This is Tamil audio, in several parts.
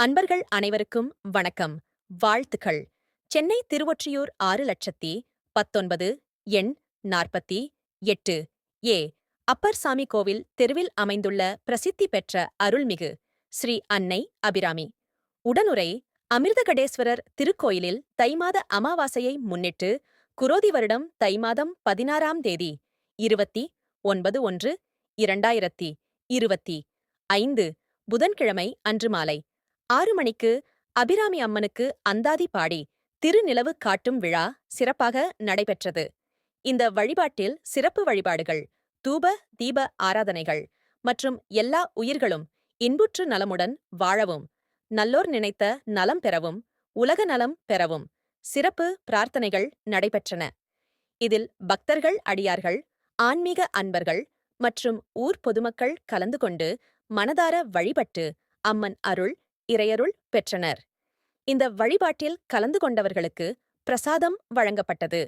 அன்பர்கள் அனைவருக்கும் வணக்கம். வாழ்த்துக்கள். சென்னை திருவொற்றியூர் ஆறு லட்சத்தி பத்தொன்பது எண் நாற்பத்தி எட்டு. ஏ. அப்பர் சாமி கோவில் தெருவில் அமைந்துள்ள பிரசித்தி பெற்ற அருள்மிகு ஸ்ரீ அன்னை அபிராமி. உடனுரை அமிர்தகடேஸ்வரர் திருக்கோயிலில் தைமாத அமாவாசையை முன்னிட்டு குரோதி வருடம் தை மாதம் பதினாறாம் தேதி இருபத்தி ஒன்பது ஒன்று இரண்டாயிரத்தி இருபத்தி ஐந்து புதன்கிழமை அன்று மாலை. ஆறு மணிக்கு அபிராமி அம்மனுக்கு அந்தாதி பாடி திருநிலவு காட்டும் விழா சிறப்பாக நடைபெற்றது. இந்த வழிபாட்டில் சிறப்பு வழிபாடுகள் தூப தீப ஆராதனைகள் மற்றும் எல்லா உயிர்களும் இன்புற்று நலமுடன் வாழவும் நல்லோர் நினைத்த நலம் பெறவும் உலக நலம் பெறவும் சிறப்பு பிரார்த்தனைகள் நடைபெற்றன. இதில் பக்தர்கள் அடியார்கள் ஆன்மீக அன்பர்கள் மற்றும் ஊர் பொதுமக்கள் கலந்து கொண்டு மனதார வழிபட்டு அம்மன் அருள் இறையருள் பெற்றனர். இந்த வழிபாட்டில் கலந்து கொண்டவர்களுக்கு பிரசாதம் வழங்கப்பட்டது.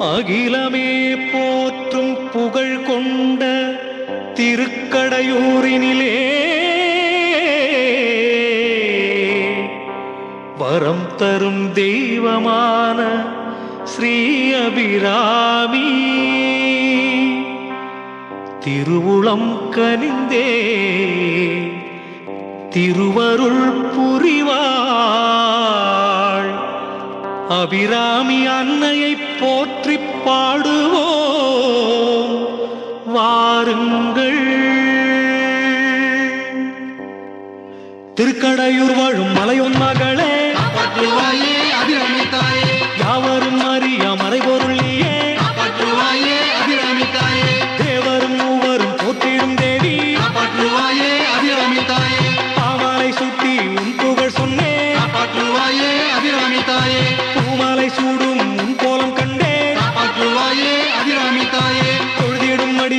அகிலமே போற்றும் புகழ் கொண்ட திருக்கடையூரினிலே. வரம் தரும் தெய்வமான ஸ்ரீ அபிராமி திருவுளம் கனிந்தே திருவருள் புரிவாள். அபிராமி அன்னையை போற்ற பாடுவோம். வாருங்கள். திருக்கடையூர் வாழும் மலையொன் மகளே. யாவரும் அறிய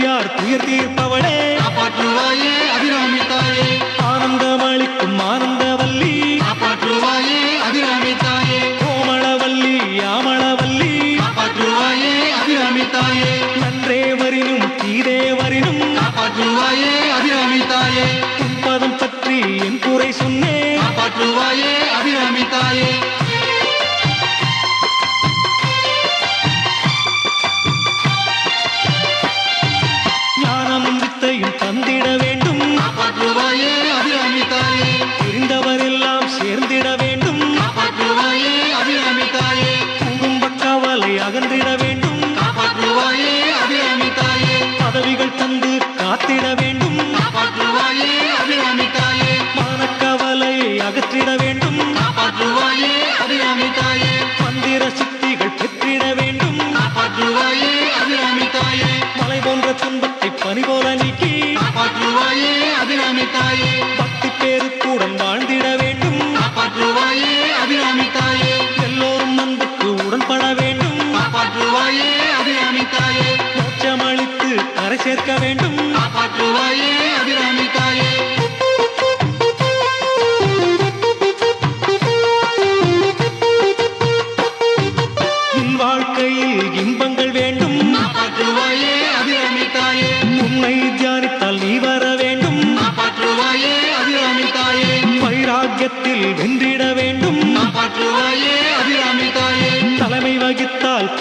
அடியார் துயர் தீர்ப்பவளே காப்பாற்றுவாயே அபிராமி தாயே ஆனந்தமளிக்கும் ஆனந்தவல்லி. காப்பாற்றுவாயே அபிராமி தாயே கோமளவல்லி யாமளவல்லி. காப்பாற்றுவாயே அபிராமி தாயே நன்றே வரினும் தீரே வரினும். காப்பாற்றுவாயே அபிராமி தாயே பற்றி என் குறை சொன்னேன். காப்பாற்றுவாயே அபிராமி தாயே காப்பாற்றுவாயே அபிராமி சேர்க்க வேண்டும். காப்பாற்றுவாயே.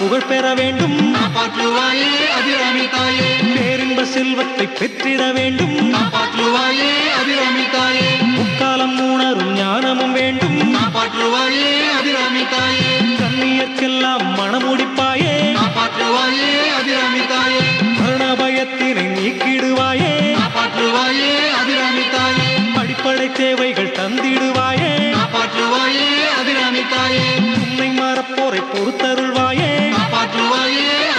புகழ் பெற வேண்டும். காப்பாற்றுவாயே அபிராமி தாயே. பேரின்ப செல்வத்தை பெற்றிட வேண்டும். காப்பாற்றுவாயே அபிராமி தாயே. முக்காலம் உணரும் ஞானமும் வேண்டும். காப்பாற்றுவாயே அபிராமி தாயே. கண்ணியர்க்கெல்லாம் மனமுடிப்பாயே. காப்பாற்றுவாயே அபிராமி தாயே. மரண பயத்தினை நீக்கிடுவாயே. காப்பாற்றுவாயே அபிராமி தாயே. அடிப்படை தேவைகள் தந்திடுவாயே. காப்பாற்றுவாயே அபிராமி தாயே. உன்னை மறப்போரை பொறுத்தருள்வாயே. காப்பாற்றுவாயே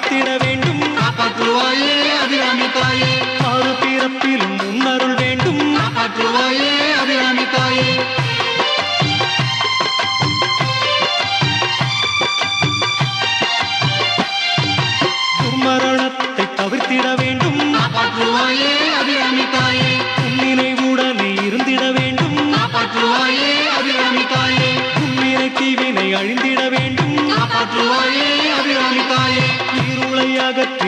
காத்திட வேண்டும். காப்பாற்றுவாயே. உலகத்தில்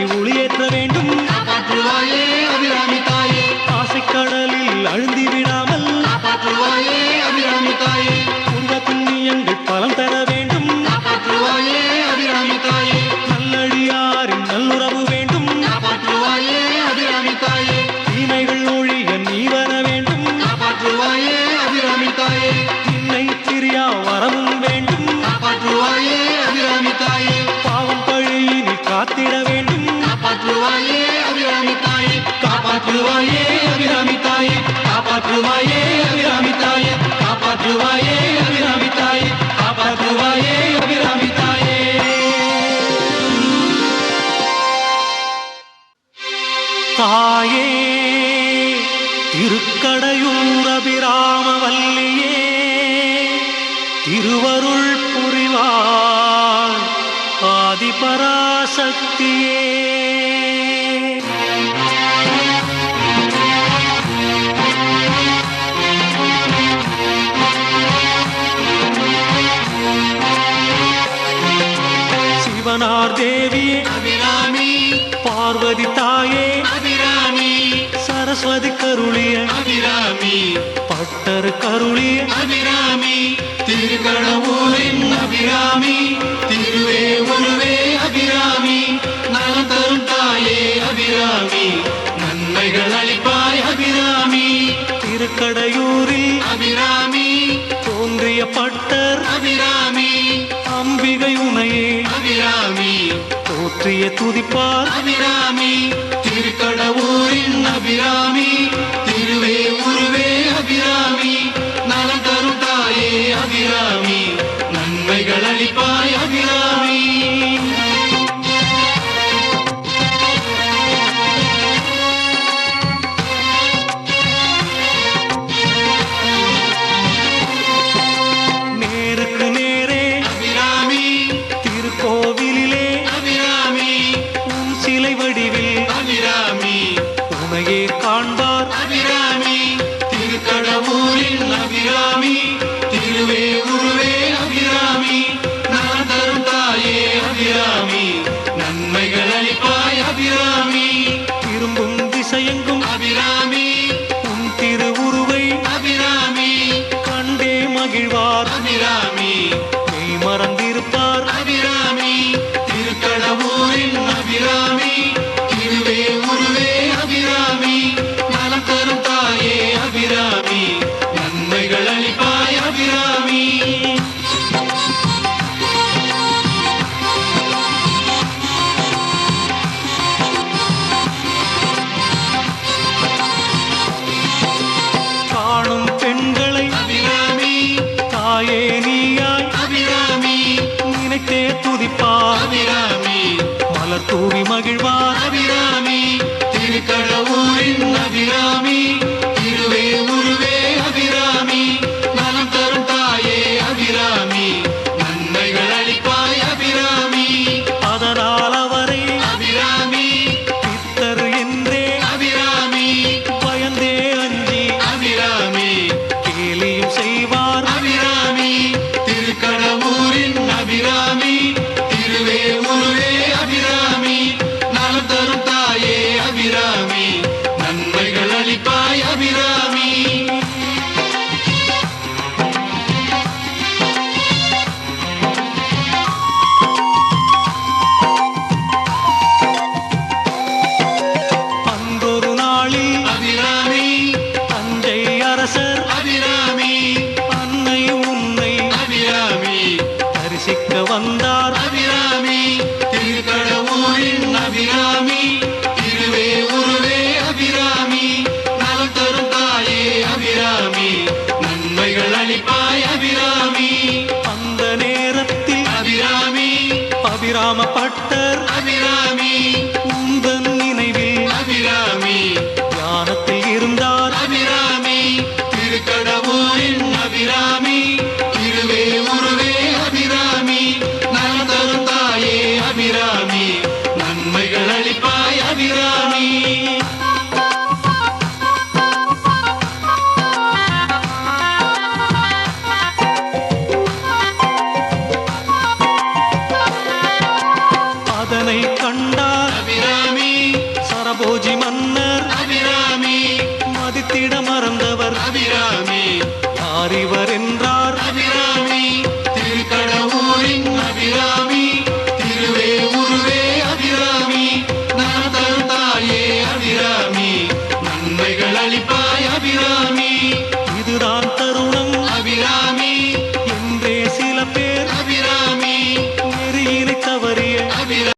காப்பாற்றுவாயே அபிராமி தாயே காப்பாற்றுவாயே அபிராமி திருவருள் புரிவார் ஆதிபராசக்தியே. பட்டர் கருளிய அபிராமி திருக்கணவூரின் அபிராமி திருவே உருவே அபிராமி நலம் தரும் தாயே அபிராமி நன்மைகள் அளிப்பாய் அபிராமி. திருக்கடையூரில் அபிராமி தோன்றிய பட்டர் அபிராமி அம்பிகை உனையே அபிராமி தோற்றிய துதிப்பார். அபிராமி திருக்கடவூரின் அபிராமி